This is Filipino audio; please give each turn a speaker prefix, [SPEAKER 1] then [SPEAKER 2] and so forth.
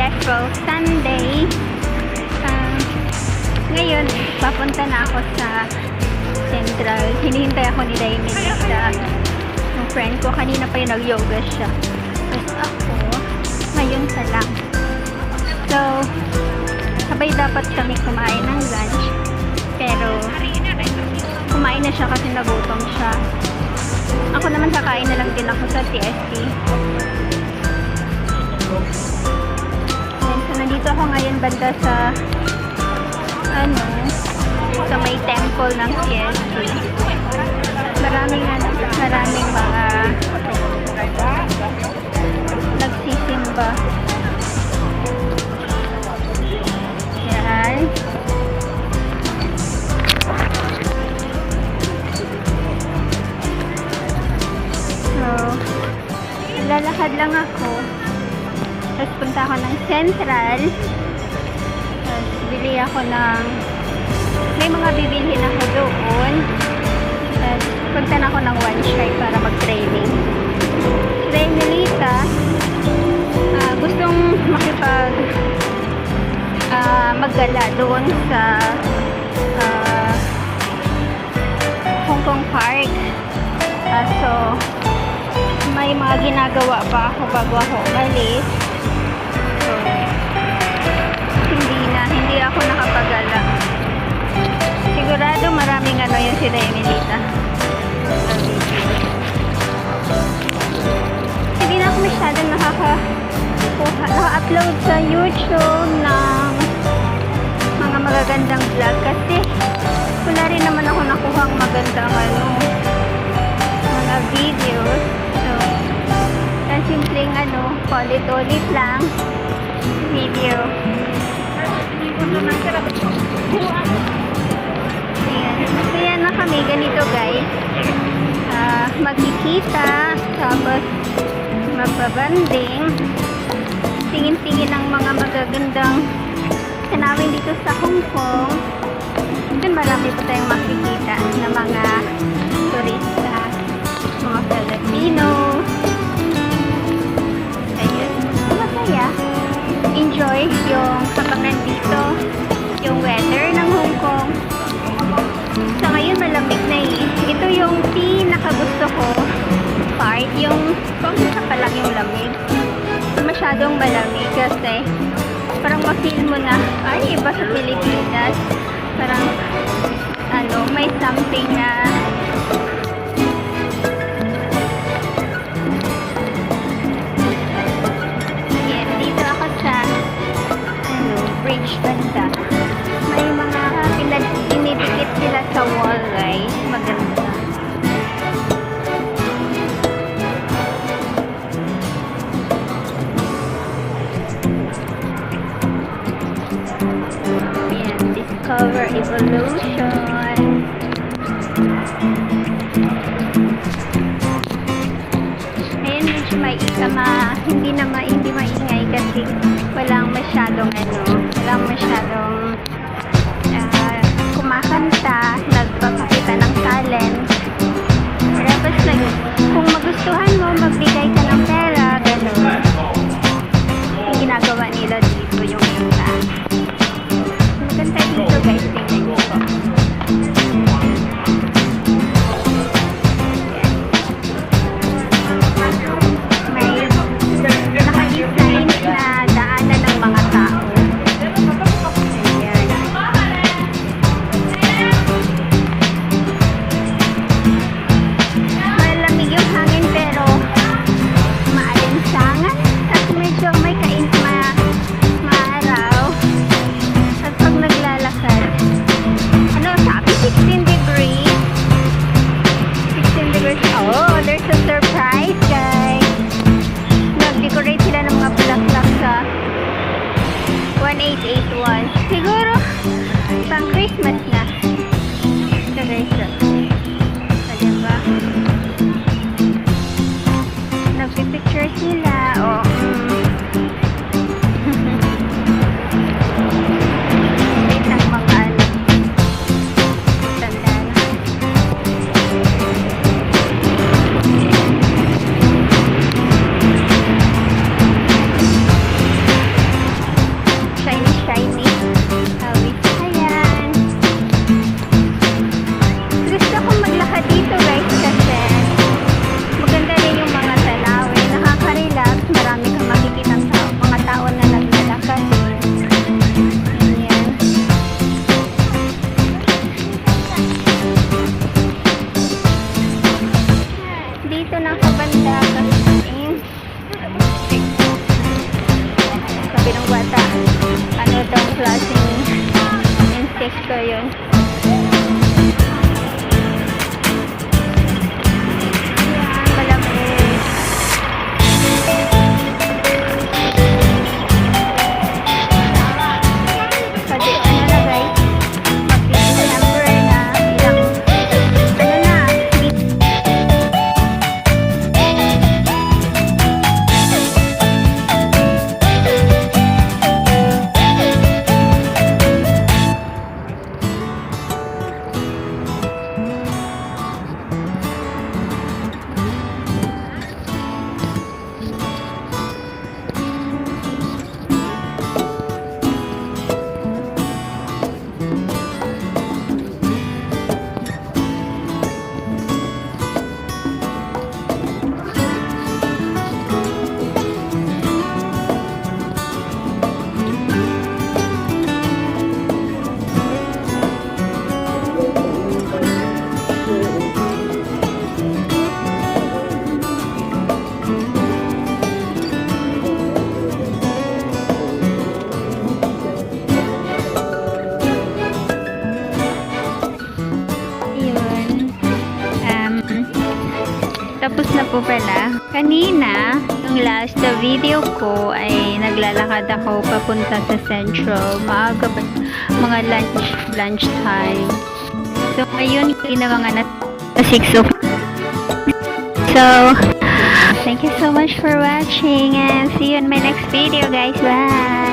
[SPEAKER 1] Electro Sunday. Um, ngayon, papunta na ako sa Central. Hinihintay ako ni Daimit sa yung friend ko. Kanina pa yung nag-yoga siya. Tapos ako, ngayon pa lang. So, sabay dapat kami kumain ng lunch. Pero, kumain na siya kasi nagutom siya. Ako naman kakain na lang din ako sa TST. Nandito ako ngayon banda sa ano, sa may temple ng TST. Maraming ano, maraming mga nagsisimba. Yan. So, lalakad lang ako. Tapos punta ako ng Central. Tapos bili ako ng may mga bibilhin ako doon. Tapos punta na ako ng one shot para mag-training. Si Melita, ah, gustong makipag ah, maggala doon sa ah, Hong Kong Park. Ah, so, may mga ginagawa pa ako bago ako umalis. Hindi na, hindi ako nakapagala. Sigurado maraming ano yung sila Emilita. Hindi na ako masyadong nakaka naka-upload sa YouTube ng mga magagandang vlog kasi wala rin naman ako nakuhang magandang ano mga videos. So, simpleng ano, ulit-ulit lang video. Ayan. Masaya na kami ganito guys. Ah, magkikita, tapos magbabanding. Tingin-tingin ng mga magagandang tanawin dito sa Hong Kong. Doon marami pa tayong makikita na mga turista, mga Filipino. Enjoy yung habang nandito, yung weather ng Hong Kong. Sa ngayon malamig na eh. Ito yung pinakagusto ko part, yung pangisa pa lang yung lamig. Masyadong malamig kasi parang ma-feel mo na, ay, iba sa Pilipinas. Parang, ano, may something na bridge banda. May mga pinag dinidikit sila sa wall guys. Maganda. Yan, Discover Evolution. May ma, hindi na ma, hindi maingay kasi walang masyadong ano, walang masyadong later. Dito ng kabanda kasi sabi ng bata ano daw klaseng insecto yun po pala. Kanina, yung last na video ko ay naglalakad ako papunta sa Central. Maaga pa, mga lunch, lunch time. So, ngayon, na mga na 6 o'clock. So, thank you so much for watching and see you in my next video guys. Bye!